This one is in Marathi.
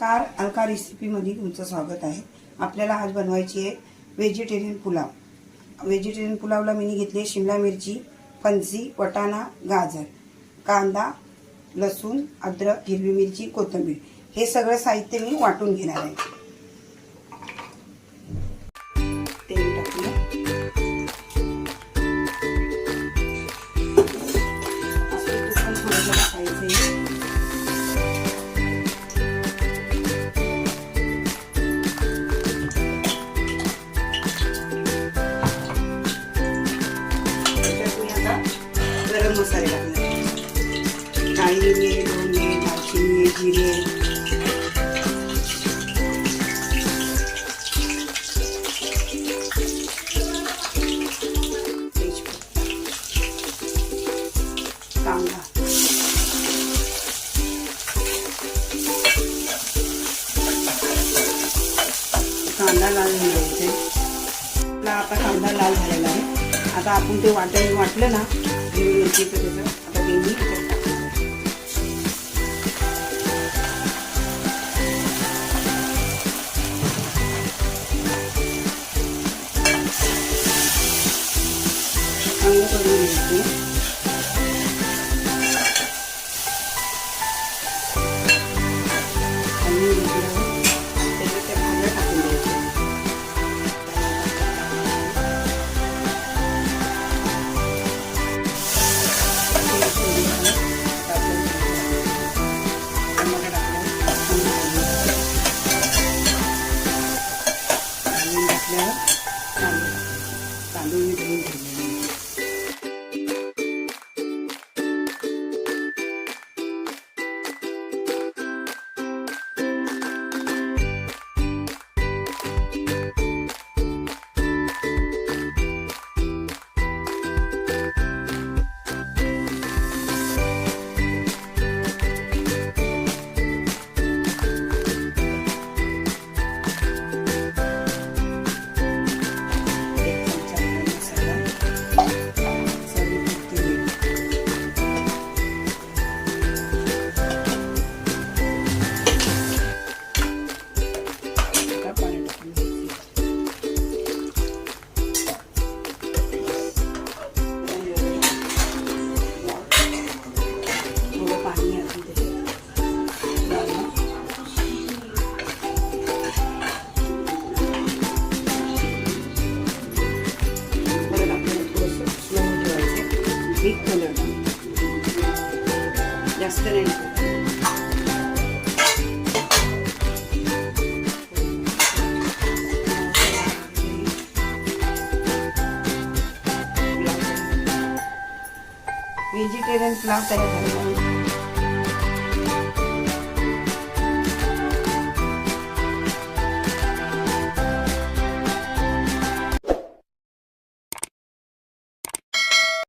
कार अलका रेसिपीमध्ये तुमचं स्वागत आहे. आपल्याला आज बनवायची आहे व्हेजिटेरियन पुलाव. व्हेजिटेरियन पुलावला मी घेतली शिमला मिरची फणसी वटाणा गाजर कांदा लसूण अद्रक हिरवी मिरची कोथिंबीर. हे सगळं साहित्य मी वाटून घेणार आहे. तेल टाकूया. गरम मसाले टाकणार काळी मिरी आहे दालचिनी जिरे कांदा कांदा लाल होऊन द्यायचा आपला आता कांदा लाल झालेला आहे. आता आपण ते वाटण वाटलं ना 이렇게 기술해서 바닥에 밑에 방울을 넣고 방울을 넣고 तांदूळ तांदूळ मी धुवून ठेवलेले एक कलर जास्त नाही व्हेजिटेरियन पुलाव तयार झाला